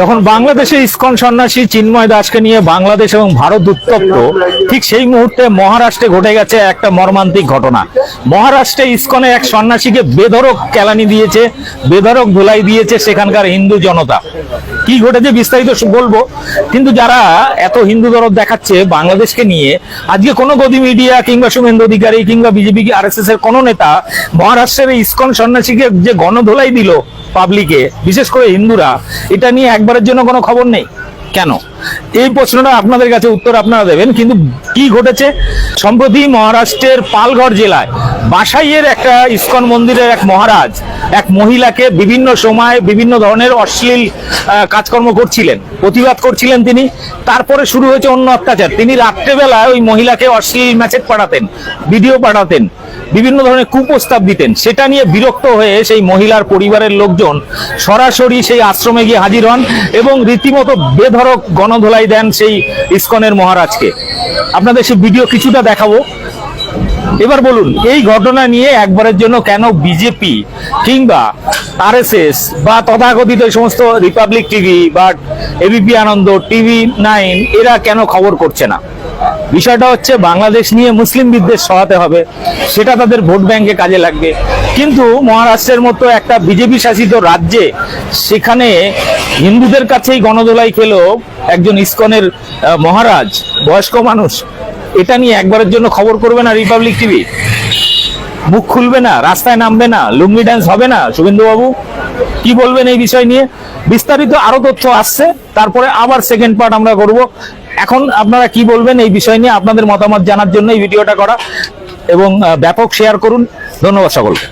যখন বাংলাদেশে ইসকন সন্ন্যাসী চিন্ময় দাসকে নিয়ে বাংলাদেশ এবং ভারত উত্তপ্ত, ঠিক সেই মুহূর্তে মহারাষ্ট্রে ঘটে গেছে একটা মর্মান্তিক ঘটনা। মহারাষ্ট্রে ইসকনে এক সন্ন্যাসীকে বেধরক কেলানি দিয়েছে বেধরক ধুলাই দিয়েছে সেখানকার হিন্দু জনতা। কি ঘটেছে বিস্তারিত বলব, কিন্তু যারা এত হিন্দু দরদ দেখাচ্ছে বাংলাদেশকে নিয়ে, আজকে কোনো গদি মিডিয়া কিংবা শুভেন্দু অধিকারী কিংবা বিজেপি আর এস এর কোনো নেতা মহারাষ্ট্রের ইস্কন সন্ন্যাসীকে যে গণধোলাই দিল পাবলিকে বিশেষ করে হিন্দুরা, এটা নিয়ে একবারের জন্য কোনো খবর নেই। কেন? এই প্রশ্নটা আপনাদের কাছে উত্তর আপনারা দেবেন, কিন্তু কি ঘটেছে? সম্প্রতি মহারাষ্ট্রের পালঘর জেলায় বাসাইয়ের একটা ইস্কন মন্দিরের এক মহারাজ, এক মহিলাকে বিভিন্ন সময় বিভিন্ন ধরনের অশ্লীল কাজকর্ম করছিলেন, প্রতিবাদ করছিলেন তিনি। তারপরে শুরু হয়েছে অন্য অত্যাচার। তিনি রাত্রেবেলায় ওই মহিলাকে অশ্লীল মেসেজ পাঠাতেন ভিডিও পাঠাতেন, বিভিন্ন ধরনের কুপ্রস্তাব দিতেন। সেটা নিয়ে বিরক্ত হয়ে সেই মহিলার পরিবারের লোকজন সরাসরি সেই আশ্রমে গিয়ে হাজির হন এবং রীতিমতো বেধরক গণধোলাই দেন সেই ইস্কনের মহারাজকে। আপনাদের সেই ভিডিও কিছুটা দেখাবো। এবার বলুন, এই ঘটনা নিয়ে একবারের জন্য কেন বিজেপি কিংবা আরএসএস বা তথাকথিত সমস্ত রিপাবলিক টিভি বা এবিপি আনন্দ টিভি নাইন এরা কেন খবর করছে না? বিষয়টা হচ্ছে বাংলাদেশ নিয়ে মুসলিম বিদ্বেষ সহাতে হবে, সেটা তাদের ভোট ব্যাংকে কাজে লাগবে। কিন্তু মহারাষ্ট্রের মতো একটা বিজেপি শাসিত রাজ্যে সেখানে হিন্দুদের কাছেই গণদোলাই খেলো একজন ইস্কনের মহারাজ, বয়স্ক মানুষ। এটা নিয়ে একবারের জন্য খবর করবে না রিপাবলিক টিভি মুখ খুলবে না, রাস্তায় নামবে না, লুঙ্গি ড্যান্স হবে না শুভেন্দু বাবু কি বলবেন এই বিষয় নিয়ে? বিস্তারিত আরও তথ্য আসছে, তারপরে আবার সেকেন্ড পার্ট আমরা করব। এখন আপনারা কি বলবেন এই বিষয় নিয়ে, আপনাদের মতামত জানার জন্য এই ভিডিওটা করা এবং ব্যাপক শেয়ার করুন। ধন্যবাদ সকলকে।